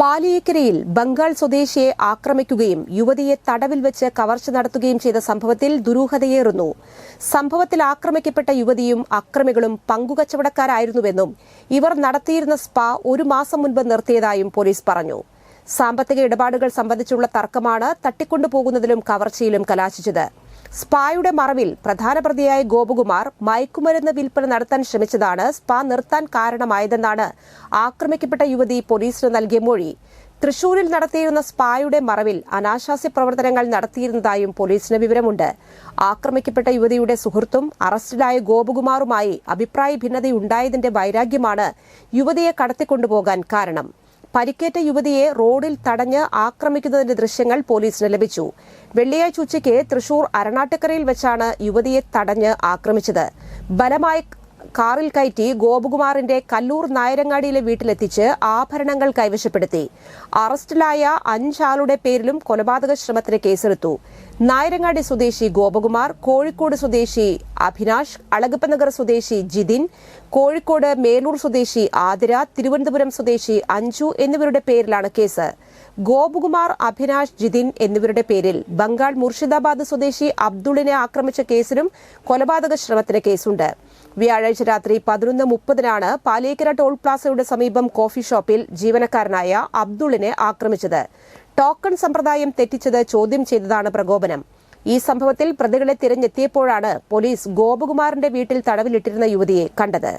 പാലിയേക്കരയിൽ ബംഗാൾ സ്വദേശിയെ ആക്രമിക്കുകയും യുവതിയെ തടവിൽ വെച്ച് കവർച്ച നടത്തുകയും ചെയ്ത സംഭവത്തിൽ ദുരൂഹതയേറുന്നു. സംഭവത്തിൽ ആക്രമിക്കപ്പെട്ട യുവതിയും അക്രമികളും പങ്കുകച്ചവടക്കാരായിരുന്നുവെന്നും ഇവർ നടത്തിയിരുന്ന സ്പാ ഒരു മാസം മുൻപ് നിർത്തിയതായും പോലീസ് പറഞ്ഞു. സാമ്പത്തിക ഇടപാടുകൾ സംബന്ധിച്ചുള്ള തർക്കമാണ് തട്ടിക്കൊണ്ടുപോകുന്നതിലും കവർച്ചയിലും കലാശിച്ചത്. സ്പായുടെ മറവിൽ പ്രധാന പ്രതിയായ ഗോപകുമാർ മയക്കുമരുന്ന് വിൽപ്പന നടത്താൻ ശ്രമിച്ചതാണ് സ്പാ നിർത്താൻ കാരണമായതെന്നാണ് ആക്രമിക്കപ്പെട്ട യുവതി പോലീസിന് നൽകിയ മൊഴി. തൃശൂരിൽ നടത്തിയിരുന്ന സ്പായുടെ മറവിൽ അനാശാസ്യ പ്രവർത്തനങ്ങൾ നടത്തിയിരുന്നതായും പോലീസിന് വിവരമുണ്ട്. ആക്രമിക്കപ്പെട്ട യുവതിയുടെ സുഹൃത്തും അറസ്റ്റിലായ ഗോപകുമാറുമായി അഭിപ്രായ ഭിന്നതയുണ്ടായതിന്റെ വൈരാഗ്യമാണ് യുവതിയെ കടത്തിക്കൊണ്ടുപോകാൻ കാരണം. പരിക്കേറ്റ യുവതിയെ റോഡിൽ തടഞ്ഞ് ആക്രമിക്കുന്നതിന്റെ ദൃശ്യങ്ങൾ പോലീസിന് ലഭിച്ചു. വെള്ളിയാഴ്ച ഉച്ചയ്ക്ക് തൃശൂർ അരണാട്ടുകരയിൽ വെച്ചാണ് യുവതിയെ തടഞ്ഞ് ആക്രമിച്ചത്. ബലമായി കാറിൽ കയറ്റി ഗോപകുമാറിന്റെ കല്ലൂർ നായരങ്ങാടിയിലെ വീട്ടിലെത്തിച്ച് ആഭരണങ്ങൾ കൈവശപ്പെടുത്തി. അറസ്റ്റിലായ അഞ്ചാളുടെ പേരിലും കൊലപാതക ശ്രമത്തിന് കേസെടുത്തു. നായരങ്ങാടി സ്വദേശി ഗോപകുമാർ കോഴിക്കോട് സ്വദേശി അഭിനാഷ് അളഗപ്പനഗർ സ്വദേശി ജിതിൻ കോഴിക്കോട് മേലൂർ സ്വദേശി ആതിര തിരുവനന്തപുരം സ്വദേശി അഞ്ചു എന്നിവരുടെ പേരിലാണ് കേസ്. ഗോപകുമാർ അഭിനാഷ് ജിതിൻ എന്നിവരുടെ പേരിൽ ബംഗാൾ മുർഷിദാബാദ് സ്വദേശി അബ്ദുളിനെ ആക്രമിച്ച കേസിലും കൊലപാതക ശ്രമത്തിന് കേസുണ്ട്. വ്യാഴാഴ്ച രാത്രി പതിനൊന്ന് മുപ്പതിനാണ് പാലേക്കര ടോൾ പ്ലാസയുടെ സമീപം കോഫി ഷോപ്പിൽ ജീവനക്കാരനായ അബ്ദുളിനെ ആക്രമിച്ചത്. ടോക്കൺ സമ്പ്രദായം തെറ്റിച്ചത് ചോദ്യം ചെയ്തതാണ് പ്രകോപനം. ഈ സംഭവത്തിൽ പ്രതികളെ തിരഞ്ഞെത്തിയപ്പോഴാണ് പോലീസ് ഗോപകുമാറിന്റെ വീട്ടിൽ തടവിലിട്ടിരുന്ന യുവതിയെ കണ്ടത്.